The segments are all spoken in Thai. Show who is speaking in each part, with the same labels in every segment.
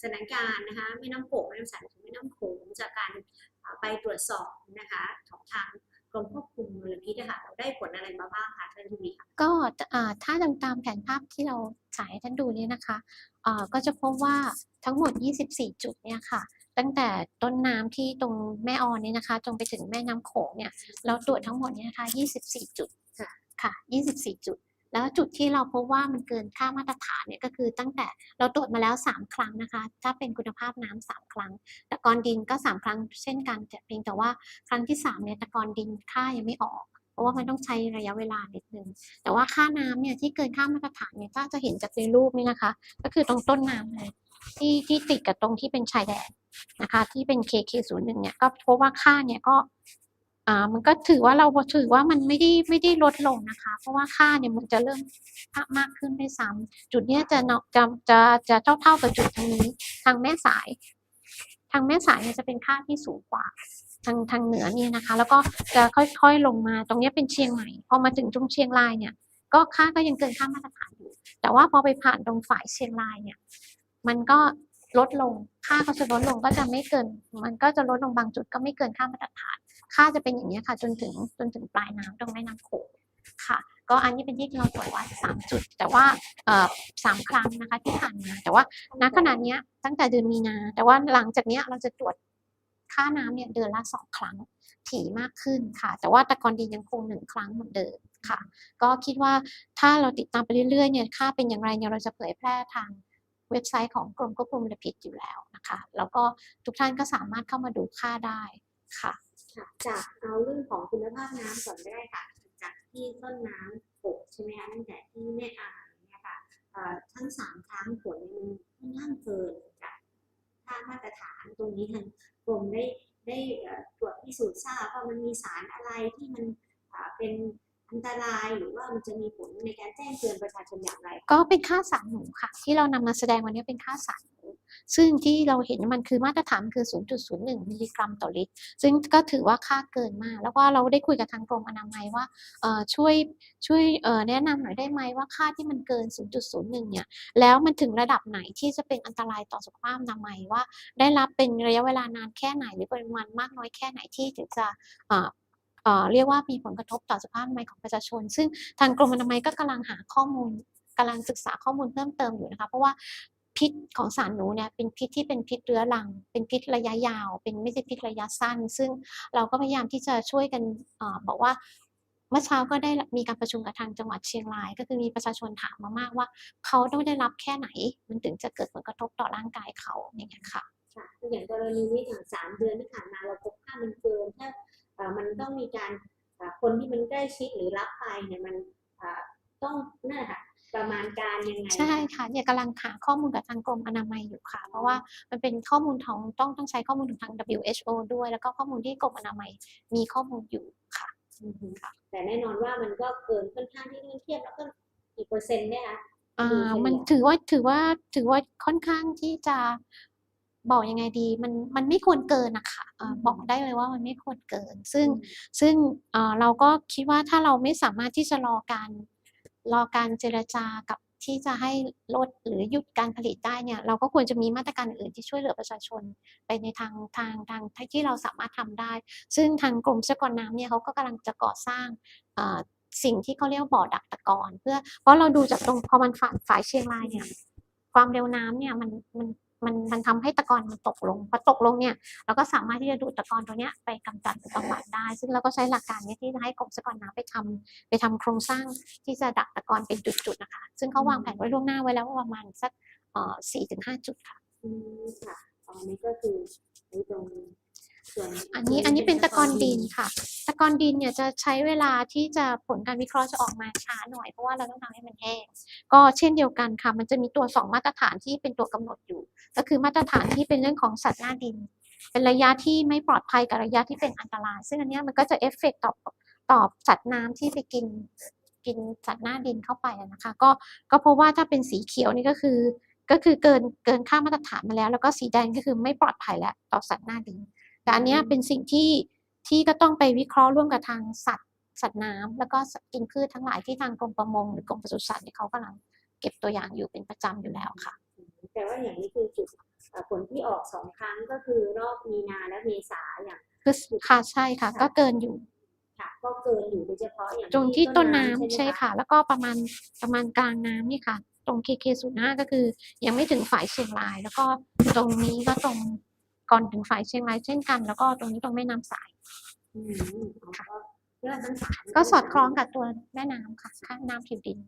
Speaker 1: สถานการณ์นะคะแม่น้ำโขงแม่น้ำสายของแม่น้ำโขงจากการอ่าไปตรวจสอบนะคะของทางกรมควบคุมมลพิษนะคะเราได้ผลอะไรมาบ้างคะท่านทวีค่ะ
Speaker 2: ก็อ่าถ้าตามตามแผนภาพที่เราฉายให้ท่านดูเนี่ยนะคะอ่าก็จะพบว่าทั้งหมด 24 จุดเนี่ยค่ะ ตั้งแต่ต้นน้ำที่ตรงแม่ออนเนี่ยนะคะจนไปถึงแม่น้ำโขงเนี่ยเราตรวจทั้งหมดเนี่ยนะคะ 24 จุด
Speaker 1: ค่ะ
Speaker 2: ค่ะ24 จุด แล้วจุดที่เราพบว่ามันเกินค่ามาตรฐานเนี่ยก็คือตั้งแต่เราตรวจมาแล้ว 3 ครั้งนะคะ ถ้าเป็นคุณภาพน้ำสามครั้ง ตะกอนดินก็ 3 ครั้งเช่นกันแต่เพียงแต่ว่าครั้งที่3เนี่ยตะกอนดินค่ายังไม่ออกเพราะว่ามันต้องใช้ระยะเวลานิดนึง แต่ว่าค่าน้ำเนี่ยที่เกินค่ามาตรฐานเนี่ยถ้าจะเห็นจากในรูปนี่นะคะ ก็คือตรงต้นน้ำเลยที่ที่ติดกับตรงที่เป็นชายแดนนะคะ ที่เป็น KK01 เนี่ยก็พบว่าค่าเนี่ยก็ อ่ามันก็ถือว่าเราถือว่ามันไม่ได้ไม่ได้ลดลงนะคะ เพราะว่าค่าเนี่ยมันจะเริ่มมากขึ้นด้วยซ้ำจุดเนี้ยจะเนาะจะจะจะเท่าเท่ากับจุดทางนี้ทางแม่สาย ทางแม่สายเนี่ยจะเป็นค่าที่สูงกว่าทางทางเหนือเนี่ยนะคะ แล้วก็จะค่อยๆลงมาตรงเนี้ยเป็นเชียงใหม่พอมาถึงตรงเชียงรายเนี่ย ก็ค่าก็ยังเกินค่ามาตรฐานอยู่ แต่ว่าพอไปผ่านตรงฝ่ายเชียงรายเนี่ย มันก็ ลดลง ค่าก็จะลดลงก็จะไม่เกิน มันก็จะลดลงบางจุดก็ไม่เกินค่ามาตรฐาน ค่าจะเป็นอย่างนี้ค่ะ จนถึงจนถึงปลายน้ำตรงแม่น้ำโขงค่ะ ก็อันนี้เป็นที่เราตรวจวัดสามจุด แต่ว่าสามครั้งนะคะที่ผ่านมา แต่ว่าณขณะนี้ตั้งแต่เดือนมีนา แต่ว่าหลังจากนี้เราจะตรวจค่าน้ำเนี่ยเดือนละสองครั้งถี่มากขึ้นค่ะ แต่ว่าตะกอนดินยังคงหนึ่งครั้งเหมือนเดิมค่ะ ก็คิดว่าถ้าเราติดตามไปเรื่อยๆเนี่ยค่าเป็นอย่างไรเนี่ยเราจะเผยแพร่ทาง เว็บไซต์ของกรมควบคุมมลพิษอยู่แล้วนะคะ แล้วก็ทุกท่านก็สามารถเข้ามาดูค่าได้ค่ะ
Speaker 1: ค่ะจากเอาเรื่องของคุณภาพน้ำก่อนก็ได้ค่ะ จากที่ต้นน้ำโขงใช่ไหมคะตั้งแต่ที่แม่อ่านเนี่ยค่ะทั้งสามครั้งผลเนี่ยมันค่อนข้างเกินจากค่ามาตรฐานตรงนี้ทางกรมได้ได้ตรวจพิสูจน์ทราบว่ามันมีสารอะไรที่มันเป็น อันตรายหรือว่ามันจะมีผลในการแจ้งเตือนประชาชนอย่างไร
Speaker 2: ก็เป็นค่าสารหนูค่ะ ที่เรานำมาแสดงวันนี้เป็นค่าสารหนูซึ่งที่เราเห็นมันคือมาตรฐานคือ 0.01 มิลลิกรัมต่อลิตร ซึ่งก็ถือว่าค่าเกินมาก แล้วก็เราได้คุยกับทางกรมอนามัยว่าเอ่อช่วยช่วยเอ่อแนะนำหน่อยได้ไหมว่าค่าที่มันเกิน 0.01 เนี่ย แล้วมันถึงระดับไหนที่จะเป็นอันตรายต่อสุขภาพอนามัยว่า ได้รับเป็นระยะเวลานานแค่ไหนหรือปริมาณมากน้อยแค่ไหนที่ถึงจะเอ่อ เรียกว่ามีผลกระทบต่อสุขภาพอนามัยของประชาชน ซึ่งทางกรมอนามัยก็กำลังหาข้อมูลกำลังศึกษาข้อมูลเพิ่มเติมอยู่นะคะเพราะว่าพิษของสารหนูเนี่ยเป็นพิษที่เป็นพิษเรื้อรัง เป็นพิษระยะยาว เป็นไม่ใช่พิษระยะสั้น ซึ่งเราก็พยายามที่จะช่วยกันอบอกว่าเมื่อเช้าก็ได้มีการประชุมกับทางจังหวัดเชียงราย ก็คือมีประชาชนถามมามากว่า เขาต้องได้รับแค่ไหน มันถึงจะเกิดผลกระทบต่อร่างกายเขาอย่างเงี้ยค่ะ
Speaker 1: อย่างกรณีนี้อย่างสามเดือนที่ผ่านมาเราพบค่ามันเกินถ้า มันต้องมีการเอ่อคนที่มันใกล้ชิดหรือรับไปเนี่ยมันเอ่อต้องนั่นแหละค่ะประมาณการยังไง
Speaker 2: ใช่ค่ะเนี่ยกำลังหาข้อมูลกับทางกรมอนามัยอยู่ค่ะ เพราะว่ามันเป็นข้อมูลของต้องต้องใช้ข้อมูลของทาง WHO ด้วย แล้วก็ข้อมูลที่กรมอนามัยมีข้อมูลอยู่ค่ะ
Speaker 1: อืมค่ะแต่แน่นอนว่ามันก็เกินค่อนข้างที่เทียบแล้วก็กี่เปอร์เซ็นต์เนี่ยคะ
Speaker 2: อ่า
Speaker 1: ดูเฉลี่ย
Speaker 2: มันถือว่าถือว่าถือว่าค่อนข้างที่จะ บอกยังไงดีมันมันไม่ควรเกินนะคะอ่าบอกได้เลยว่ามันไม่ควรเกิน ซึ่งซึ่งเอ่อเราก็คิดว่าถ้าเราไม่สามารถที่จะรอการรอการเจรจากับที่จะให้ลดหรือหยุดการผลิตได้เนี่ยเราก็ควรจะมีมาตรการอื่นที่ช่วยเหลือประชาชนไปในทางทางทางที่เราสามารถทำได้ ซึ่งทางกรมทรัพยากรน้ำเนี่ยเขาก็กำลังจะก่อสร้างเอ่อสิ่งที่เขาเรียกว่าบ่อดักตะกอนเพื่อเพราะเราดูจากตรงพอมันฝ่ายฝ่ายเชียงรายเนี่ยความเร็วน้ำเนี่ยมันมัน มันมันทำให้ตะกอนมันตกลงพอตกลงเนี่ยเราก็สามารถที่จะดูดตะกอนตัวเนี้ยไปกำจัดหรือบำบัดได้ ซึ่งเราก็ใช้หลักการเนี้ยที่จะให้กรมทรัพยากรน้ำไปทำไปทำโครงสร้างที่จะดักตะกอนเป็นจุดๆนะคะ ซึ่งเขาวางแผนไว้ล่วงหน้าไว้แล้วว่าประมาณสักเอ่อสี่ถึงห้าจุดค่ะ
Speaker 1: อืมค่ะอันนี้ก็คือในตรง ส่วน
Speaker 2: อันนี้อันนี้เป็นตะกอนดินค่ะ ตะกอนดินเนี่ยจะใช้เวลาที่จะผลการวิเคราะห์จะออกมาช้าหน่อยเพราะว่าเราต้องทำให้มันแห้งก็เช่นเดียวกันค่ะ มันจะมีตัวสองมาตรฐานที่เป็นตัวกำหนดอยู่ ก็คือมาตรฐานที่เป็นเรื่องของสัตว์หน้าดิน เป็นระยะที่ไม่ปลอดภัยกับระยะที่เป็นอันตราย ซึ่งอันนี้มันก็จะเอฟเฟกต์ต่อต่อสัตว์น้ำที่ไปกินกินสัตว์หน้าดินเข้าไปนะคะ ก็ก็เพราะว่าถ้าเป็นสีเขียวนี่ก็คือ ก็คือเกินเกินค่ามาตรฐานมาแล้ว แล้วก็สีแดงก็คือไม่ปลอดภัยแล้วต่อสัตว์หน้าดิน แต่อันเนี้ยเป็นสิ่งที่ที่ก็ต้องไปวิเคราะห์ร่วมกับทางสัตว์สัตว์น้ำแล้วก็สัตว์กินพืชทั้งหลายที่ทางกรมประมงหรือกรมปศุสัตว์เนี่ยเขากำลังเก็บตัวอย่างอยู่เป็นประจำอยู่แล้วค่ะ
Speaker 1: อืมแต่ว่าอย่างนี้คือจุดเอ่อผลที่ออกสองครั้งก็คือรอบมีนาและเมษาอย่าง
Speaker 2: คือค่ะใช่ค่ะ ก็เกินอยู่
Speaker 1: ค่ะก็เกินอยู่โดยเฉพาะอย่าง
Speaker 2: ตรงที่ต้นน้ำ
Speaker 1: ใช่
Speaker 2: ใช่
Speaker 1: ไหม
Speaker 2: ค่ะ แล้วก็ประมาณประมาณกลางน้ำนี่ค่ะ ตรงเคเคศูนย์ห้าก็คือ ยังไม่ถึงฝ่ายเชียงราย แล้วก็ตรงนี้ก็ตรง ก่อนถึงฝ่ายเชียงรายเช่นกัน แล้วก็ตรงนี้ตรงแม่น้ำสาย
Speaker 1: อืมอ๋อก็เรื่องทั้งสาม
Speaker 2: ก็สอดคล้องกับตัวแม่น้ำค่ะข้างน้ำผิวดิน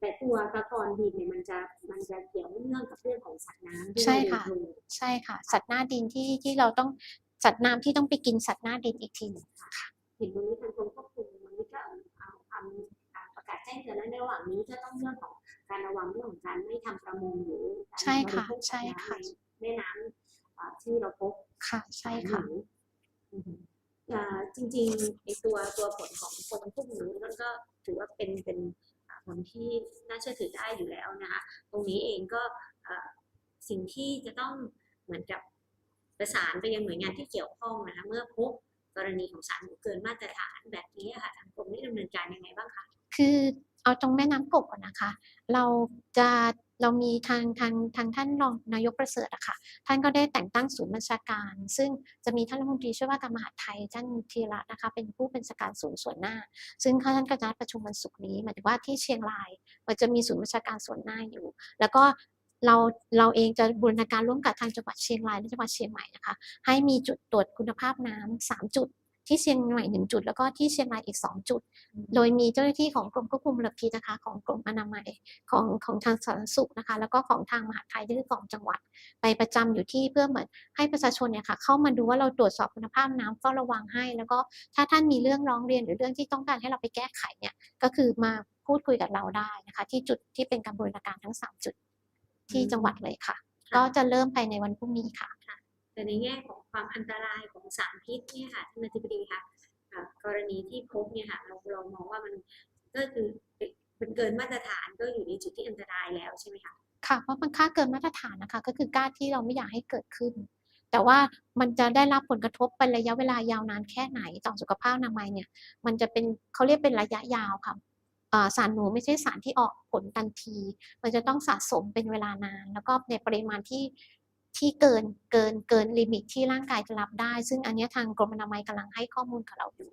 Speaker 1: แต่ตัวตะกอนดินเนี่ยมันจะมันจะเกี่ยวเนื่องกับเรื่องของสัตว์น้ำด้วย
Speaker 2: ใช่ค่ะ
Speaker 1: โดยตรง
Speaker 2: ใช่ค่ะ สัตว์หน้าดินที่ที่เราต้องสัตว์น้ำที่ต้องไปกินสัตว์หน้าดินอีกทีหนึ่ง
Speaker 1: เห็นวันนี้ทางกรมควบคุมวันนี้ก็เอาทำอ่าประกาศแจ้งเตือนแล้วในระหว่างนี้ก็ต้องเรื่องของการระวังเรื่องของการไม่ทำประมงหรือการ
Speaker 2: ใช่ค่ะ
Speaker 1: บริโภ
Speaker 2: ใช่ค่ะ
Speaker 1: สัตว์น้ำในแม่น้ำอ่า ที่เราพบ
Speaker 2: ค่ะใช่ค่ะ
Speaker 1: หนูอือฮึอ่าจริงๆไอตัวตัวผลของกรมควบคุมนี้ก็ถือว่าเป็นเป็นอ่าผลที่น่าเชื่อถือได้อยู่แล้วนะคะตรงนี้เองก็เอ่อสิ่งที่จะต้องเหมือนกับประสานไปยังหน่วยงานที่เกี่ยวข้องนะคะเมื่อพบกรณีของสารหนูเกินมาตรฐานแบบนี้ค่ะทางกรมได้ดำเนินการยังไงบ้างคะ
Speaker 2: คือเอาตรงแม่น้ำกบก่อนนะคะ เราจะ เรามีทางทางทางท่านรองนายกประเสริฐอะค่ะท่านก็ได้แต่งตั้งศูนย์บัญชาการ ซึ่งจะมีท่านรัฐมนตรีช่วยว่าการมหาดไทยท่านธีระนะคะเป็นผู้บัญชาการศูนย์ส่วนหน้า ซึ่งท่านก็จะนัดประชุมวันศุกร์นี้หมายถึงว่าที่เชียงรายมันจะมีศูนย์บัญชาการส่วนหน้าอยู่ แล้วก็เราเราเองจะบูรณาการร่วมกับทางจังหวัดเชียงรายและจังหวัดเชียงใหม่นะคะให้มีจุดตรวจคุณภาพน้ำสามจุด ที่เชียงใหม่หนึ่งจุด แล้วก็ที่เชียงรายอีกสองจุด โดยมีเจ้าหน้าที่ของกรมควบคุมมลพิษนะคะ ของกรมอนามัยของของทางสาธารณสุขนะคะ แล้วก็ของทางมหาดไทยที่คือของจังหวัด ไปประจำอยู่ที่เพื่อเหมือนให้ประชาชนเนี่ยค่ะเข้ามาดูว่าเราตรวจสอบคุณภาพน้ำเฝ้าระวังให้ แล้วก็ถ้าท่านมีเรื่องร้องเรียนหรือเรื่องที่ต้องการให้เราไปแก้ไขเนี่ยก็คือมาพูดคุยกับเราได้นะคะ ที่จุดที่เป็นการบูรณาการทั้งสามจุดที่จังหวัดเลยค่ะ ก็จะเริ่มภายในวันพรุ่งนี้ค่ะ
Speaker 1: แต่ในแง่ของความอันตรายของสารพิษเนี่ยค่ะท่านอธิบดีคะอ่ากรณีที่พบเนี่ยค่ะเราเรามองว่ามันก็คือเป็นเกินมาตรฐานก็อยู่ในจุดที่อันตรายแล้วใช่ไหมคะ
Speaker 2: ค่ะเพราะมันค่าเกินมาตรฐานนะคะ ก็คือก้าที่เราไม่อยากให้เกิดขึ้น แต่ว่ามันจะได้รับผลกระทบเป็นระยะเวลายาวนานแค่ไหนต่อสุขภาพนามัยเนี่ย มันจะเป็นเขาเรียกเป็นระยะยาวค่ะสารหนูไม่ใช่สารที่ออกผลทันที มันจะต้องสะสมเป็นเวลานาน แล้วก็ในปริมาณที่ ที่เกินเกินเกินลิมิตที่ร่างกายจะรับได้ ซึ่งอันเนี้ยทางกรมอนามัยกำลังให้ข้อมูลกับเราอยู่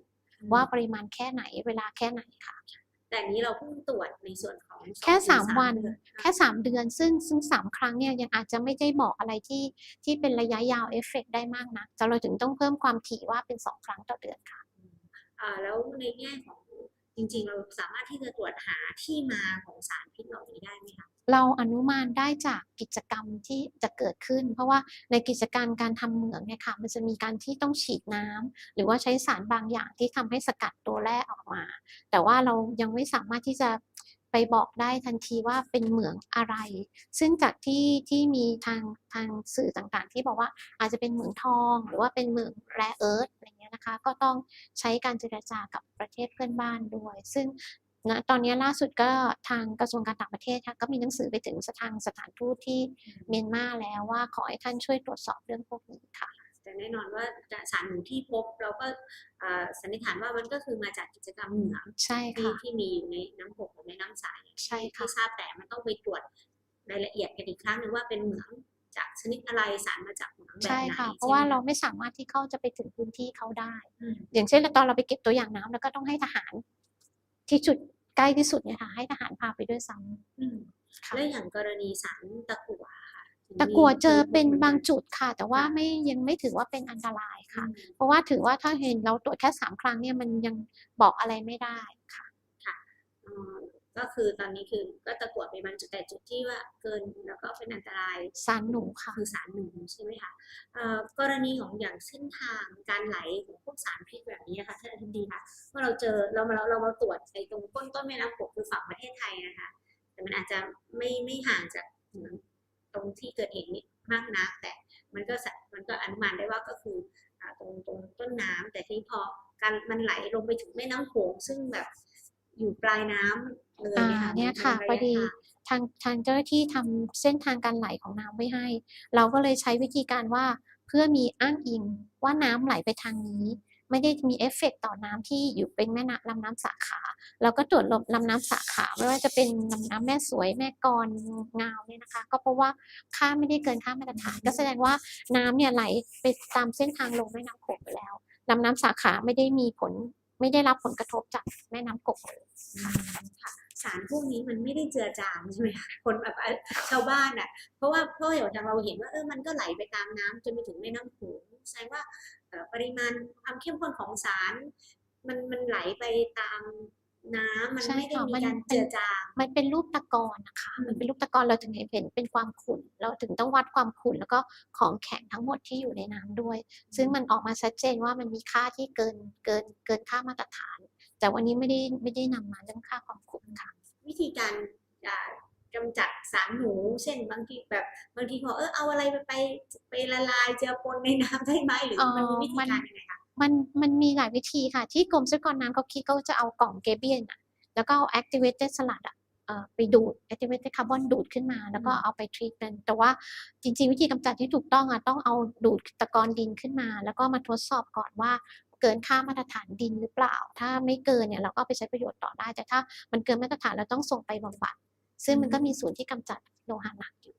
Speaker 2: ว่าปริมาณแค่ไหนเวลาแค่ไหนค่ะ
Speaker 1: แต่อันนี้เราเพิ่งตรวจในส่วนของ
Speaker 2: แค่
Speaker 1: องถึง
Speaker 2: สามวัน
Speaker 1: เดือ
Speaker 2: แค่สามเดือน ซึ่งซึ่งสามครั้งเนี่ยยังอาจจะไม่ได้บอกอะไรที่ที่เป็นระยะยาวเอฟเฟกได้มากนะแต่เราถึงต้องเพิ่มความถี่ว่าเป็นสองครั้งต่อเดือนค่ะ
Speaker 1: อ่าแล้วในแง่ของ จริงๆ เราสามารถที่จะตรวจหาที่มาของสารพิษเหล่านี้ได้ไหมคะ
Speaker 2: เราอนุมานได้จากกิจกรรมที่จะเกิดขึ้น เพราะว่าในกิจการการทำเหมืองเนี่ยค่ะมันจะมีการที่ต้องฉีดน้ำหรือว่าใช้สารบางอย่างที่ทำให้สกัดตัวแร่ออกมา แต่ว่าเรายังไม่สามารถที่จะ ไปบอกได้ทันทีว่าเป็นเหมืองอะไร ซึ่งจากที่ที่มีทางทางสื่อต่างๆ ที่บอกว่าอาจจะเป็นเหมืองทองหรือว่าเป็นเหมืองแร่เอิร์ธอะไรเงี้ยนะคะ ก็ต้องใช้การเจรจากับประเทศเพื่อนบ้านด้วย ซึ่งณตอนนี้ล่าสุดก็ทางกระทรวงการต่างประเทศก็มีหนังสือไปถึงสถานสถานทูตที่เมียนมาแล้วว่าขอให้ท่านช่วยตรวจสอบเรื่องพวกนี้ค่ะ
Speaker 1: แต่แน่นอนว่าสารหนูที่พบเราก็อ่าสันนิษฐานว่ามันก็คือมาจากกิจกรรมเหมือง
Speaker 2: ใช่
Speaker 1: ที่
Speaker 2: ค่ะ
Speaker 1: ที่มีอยู่ในน้ำหกหรือในน้ำใส
Speaker 2: ใช่ค่ะ
Speaker 1: ที่ทราบแต่มันต้องไปตรวจรายละเอียดกันอีกครั้งหนึ่งว่าเป็นเหมืองจากชนิดอะไรสารมาจากเหมืองแบบ
Speaker 2: ใช่
Speaker 1: ไหน
Speaker 2: ค่ะเพ
Speaker 1: ใช่
Speaker 2: ราะ
Speaker 1: ไหม
Speaker 2: ว่า
Speaker 1: ค
Speaker 2: เราไม่สามารถที่เขาจะไปถึงพื้นที่เขาได้
Speaker 1: อืม
Speaker 2: อย่างเช่นตอนเราไปเก็บตัวอย่างน้ำแล้วก็ต้องให้ทหารที่จุดใกล้ที่สุดเนี่ยค่ะให้ทหารพาไปด้วยซ้
Speaker 1: อืมำ
Speaker 2: ค่ะ
Speaker 1: แล้วอย่างกรณีสารตะกั่ว ค่ะ
Speaker 2: ตะกัวเจอเป็น
Speaker 1: มี
Speaker 2: บางจุดค่ะ แต่ว่าไม่ยังไม่ถือว่าเป็นอันตรายค่ะ
Speaker 1: อืม
Speaker 2: เพราะว่าถือว่าถ้าเห็นเราตรวจแค่สามครั้งเนี่ยมันยังบอกอะไรไม่ได้ค่ะ
Speaker 1: อ่าก็คือตอนนี้คือก็ตะกั่วเป็นบางจุดแต่จุดที่ว่าเกินแล้วก็เป็นอันตราย
Speaker 2: สารหนูค่ะ
Speaker 1: คือสารหนูใช่ไหมคะเอ่อกรณีของอย่างเส้นทางการไหลของพวกสารพิษแบบนี้ค่ะท่านอธิบดีคะเมื่อเราเจอเรามาเราเรามาตรวจในตรงก้นต้นแม่น้ำกกคือฝั่งประเทศไทยนะคะ แต่มันอาจจะไม่ไม่ห่างจากเหมือน ตรงที่เกิดเหตุนี้มากนัก แต่มันก็สะมันก็อนุมานได้ว่าก็คืออ่าตรงตรงต้นน้ำแต่ทีนี้พอการมันไหลลงไปถึงแม่น้ำโขงซึ่งแบบอยู่ปลายน้ำเลย
Speaker 2: อ่า
Speaker 1: เนี่ยค่ะ
Speaker 2: เนี่ย
Speaker 1: มั
Speaker 2: ค่ะ
Speaker 1: ป็น
Speaker 2: พอ
Speaker 1: ระยะ
Speaker 2: ดี
Speaker 1: ทาง
Speaker 2: ทางทางเจ้าหน้าที่ทำเส้นทางการไหลของน้ำไว้ให้ เราก็เลยใช้วิธีการว่าเพื่อมีอ้างอิงว่าน้ำไหลไปทางนี้ ไม่ได้มีเอฟเฟกต์ต่อน้ำที่อยู่เป็นแม่น้ำลำน้ำสาขาเราก็ตรวจลำลำน้ำสาขา ไม่ว่าจะเป็นลำน้ำแม่สวยแม่กลอนงาวเนี่ยนะคะ ก็เพราะว่าค่าไม่ได้เกินค่ามาตรฐาน ก็แสดงว่าน้ำเนี่ยไหลไปตามเส้นทางลงแม่น้ำโขงไปแล้วลำน้ำสาขาไม่ได้มีผลไม่ได้รับผลกระทบจากแม่น้ำกกเลย
Speaker 1: ค่ะสารพวกนี้มันไม่ได้เจือจางใช่ไหมคนแบบชาวบ้านอะ เพราะว่าเพราะอย่างทางเราเห็นว่าเออมันก็ไหลไปตามน้ำจนไปถึงแม่น้ำโขง แสดงว่าเอ่อปริมาณความเข้มข้นของสาร มันมันไหลไปตามน้ำมัน
Speaker 2: ใช่
Speaker 1: ไม่ได้
Speaker 2: ค่ะ
Speaker 1: มี
Speaker 2: มัน
Speaker 1: การ
Speaker 2: เป็น
Speaker 1: เจือจาง
Speaker 2: มันเป็นรูปตะกอนนะคะ มันเป็นรูปตะกอนเราถึงเห็นเป็นเป็นความขุ่น เราถึงต้องวัดความขุ่นแล้วก็ของแข็งทั้งหมดที่อยู่ในน้ำด้วย ซึ่งมันออกมาชัดเจนว่ามันมีค่าที่เกินเกินเกินค่ามาตรฐาน แต่วันนี้ไม่ได้ไม่ได้นำมาเรื่องค่าความขุ่นค่ะ
Speaker 1: วิธีการ อ่ากำจัดสารหนู เช่นบางทีแบบบางทีเขาเออเอาอะไรไปไปไปละลายเจือปนในน้ำได้ไหมหรือ
Speaker 2: อ๋อ
Speaker 1: มันมีวิธี
Speaker 2: มัน
Speaker 1: การยังไงคะ
Speaker 2: มันมันมีหลายวิธีค่ะ ที่กรมทรัพยากรน้ำเขาคิดเขาจะเอากล่องเกเบียนอะแล้วก็เอา activated sludge อะเอ่อไปดูด activated carbon ดูดขึ้นมา แล้วก็เอาไป treatment แต่ว่าจริงๆ วิธีกำจัดที่ถูกต้องอะต้องเอาดูดตะกอนดินขึ้นมา แล้วก็มาทดสอบก่อนว่าเกินค่ามาตรฐานดินหรือเปล่า ถ้าไม่เกินเนี่ยเราก็เอาไปใช้ประโยชน์ต่อได้ แต่ถ้ามันเกินมาตรฐานเราต้องส่งไปบำบัด ซึ่งมันก็มีส่วนที่กำจัดโลหะหนักอยู่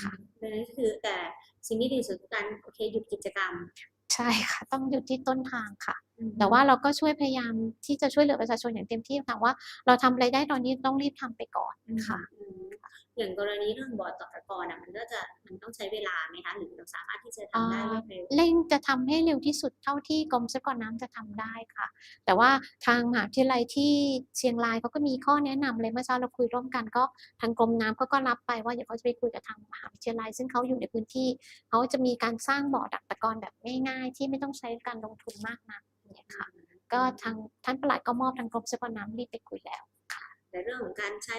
Speaker 2: ค่ะ
Speaker 1: ดังนั้นคือแต่สิ่งที่ดีสุดคือการโอเคหยุดกิจกรรม
Speaker 2: ใช่ค่ะ ต้องอยู่ที่ต้นทางค่ะแต่ว่าเราก็ช่วยพยายามที่จะช่วยเหลือประชาชนอย่างเต็มที่ค่ะว่า เราทำอะไรได้ตอนนี้ต้องรีบทำไปก่อนค่ะ
Speaker 1: อืมอย่างกรณีเรื่องบ่อตกตะกอนอะมันก็จะมันต้องใช้เวลาไหมคะหรือเราสามารถที่จะทำได้รวดเร็ว
Speaker 2: เร่งจะทำให้เร็วที่สุดเท่าที่กรมทรัพยากรน้ำจะทำได้ค่ะ แต่ว่าทางมหาวิทยาลัยที่เชียงรายเขาก็มีข้อแนะนำเลยเมื่อเช้าเราคุยร่วมกันก็ทางกรมน้ำเขาก็รับไปว่าเดี๋ยวเขาจะไปคุยกับทางมหาวิทยาลัย ซึ่งเขาอยู่ในพื้นที่เขาจะมีการสร้างบ่อดักตะกอนแบบง่ายๆ ที่ไม่ต้องใช้การลงทุนมากนัก เนี่ยค่ะ ก็ทางท่านปลัดก็มอบทางกรมทรัพยากรน้ำรีบไปคุยแล้ว
Speaker 1: แต่เรื่องของการใช้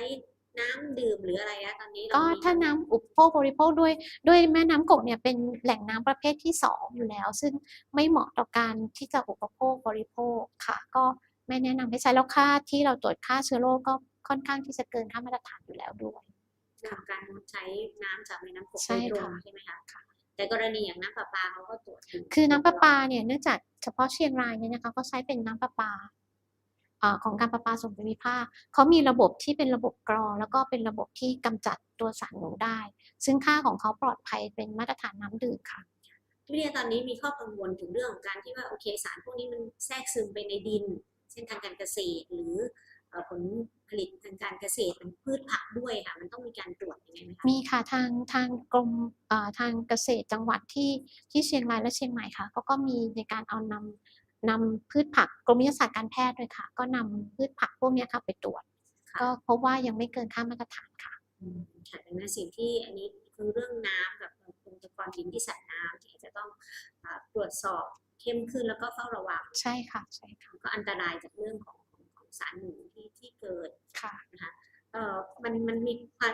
Speaker 1: น้ำดื่มหรืออะไรนะตอนนี้เรา
Speaker 2: ก็
Speaker 1: มี
Speaker 2: ถ้าน้ำอุปโภคบริโภคด้วยด้วยแม่น้ำกกเนี่ยเป็นแหล่งน้ำประเภทที่สองอยู่แล้ว ซึ่งไม่เหมาะต่อการที่จะอุปโภคบริโภคค่ะ ก็ไม่แนะนำให้ใช้แล้วค่าที่เราตรวจค่าเชื้อโรคก็ค่อนข้างที่จะเกินค่ามาตรฐานอยู่แล้วด้วย
Speaker 1: เรื่องของการใช้น้ำจากแม่น้ำโขง
Speaker 2: ใช่
Speaker 1: โดยตรง
Speaker 2: ค่ะ
Speaker 1: ใช่ไหมคะ แต่กรณีอย่างน้ำประปาเขาก็ตรวจยู่
Speaker 2: คือน้ำประปาเนี่ยเนื่องจากเฉพาะเชียงรายเนี่ยนะคะก็ใช้เป็นน้ำประปาอ่าของการประปาส่วนภูมิภาคเขามีระบบที่เป็นระบบกรองแล้วก็เป็นระบบที่กำจัดตัวสารหนูได้ ซึ่งค่าของเขาปลอดภัยเป็นมาตรฐานน้ำดื่มค่ะ
Speaker 1: พี่เรียตอนนี้มีข้อกังวลถึงเรื่องของการที่ว่าโอเคสารพวกนี้มันแทรกซึมไปในดิน เช่นทางการเกษตรหรือเอ่อผล ผลิตทางการเกษตรเป็นพืชผักด้วยค่ะ มันต้องมีการตรวจยังไงไหมคะ
Speaker 2: มีค่ะทางทางกรมเอ่อทางเกษตรจังหวัดที่ที่เชียงรายและเชียงใหม่ค่ะเขาก็มีในการเอานำนำพืชผักกรมวิทยาศาสตร์การแพทย์ด้วยค่ะ ก็นำพืชผักพวกเนี้ยค่ะไปตรวจ ก็พบว่ายังไม่เกินค่ามาตรฐานค่ะ
Speaker 1: อืมค่ะดังนั้นสิ่งที่อันนี้คือเรื่องน้ำกับโครงตะกอนดินที่สัตว์น้ำที่อาจจะต้องอ่าตรวจสอบเข้มขึ้นแล้วก็เฝ้าระวัง
Speaker 2: ใช่ค่ะใช่ค่ะ
Speaker 1: ก็อันตรายจากเรื่องของของของ สารหนูที่ที่เกิด
Speaker 2: ค่ะ
Speaker 1: นะคะเอ่อมันมันมี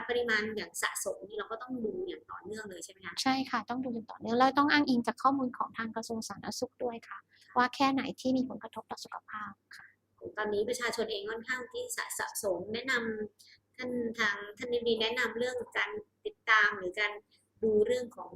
Speaker 1: ปริมาณอย่างสะสมนี่เราก็ต้องดูอย่างต่อเนื่องเลยใช่ไหมคะ
Speaker 2: ใช่ค่ะต้องดูอย่างต่อเนื่องแล้วต้องอ้างอิงจากข้อมูลของทางกระทรวงสาธารณสุขด้วยค่ะ ว่าแค่ไหนที่มีผลกระทบต่อสุขภาพค่ะ
Speaker 1: ตอนนี้ประชาชนเองค่อนข้างที่สะสะสมแนะนำท่านทางท่านนิดีแนะนำเรื่องการติดตามหรือการดูเรื่องของ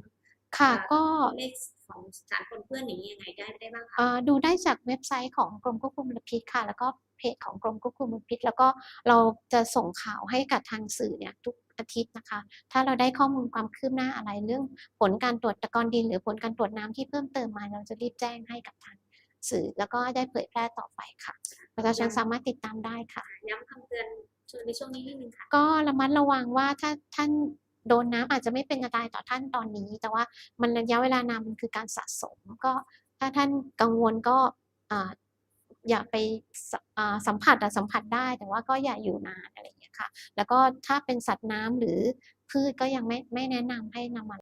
Speaker 2: ค่ะ
Speaker 1: อ่า
Speaker 2: ก็
Speaker 1: เลขของสารปนเปื้อนอย่างนี้ยังไงได้ได้บ้างคะ
Speaker 2: เอ่อดูได้จากเว็บไซต์ของกรมควบคุมมลพิษค่ะ แล้วก็เพจของกรมควบคุมมลพิษ แล้วก็เราจะส่งข่าวให้กับทางสื่อเนี่ยทุกอาทิตย์นะคะ ถ้าเราได้ข้อมูลความคืบหน้าอะไรเรื่องผลการตรวจตะกอนดิน หรือผลการตรวจน้ำที่เพิ่มเติมมา เราจะรีบแจ้งให้กับทางสื่อ แล้วก็ได้เผยแพร่ต่อไปค่ะประชาชนสามารถติดตามได้ค่ะ
Speaker 1: ย้ำคำเตือนในช่วงนี้นิดนึงค่ะ
Speaker 2: ก็ระมัดระวังว่าถ้าท่าน โดนน้ำอาจจะไม่เป็นอันตรายต่อท่านตอนนี้ แต่ว่ามันระยะเวลานานมันคือการสะสม ก็ถ้าท่านกังวลก็ออย่าไปส,สัมผัสสัมผัสได้ แต่ว่าก็อย่าอยู่นานอะไรอย่างเงี้ยค่ะ แล้วก็ถ้าเป็นสัตว์น้ำหรือพืชก็ยังไม่ไม่แนะนำให้นำมา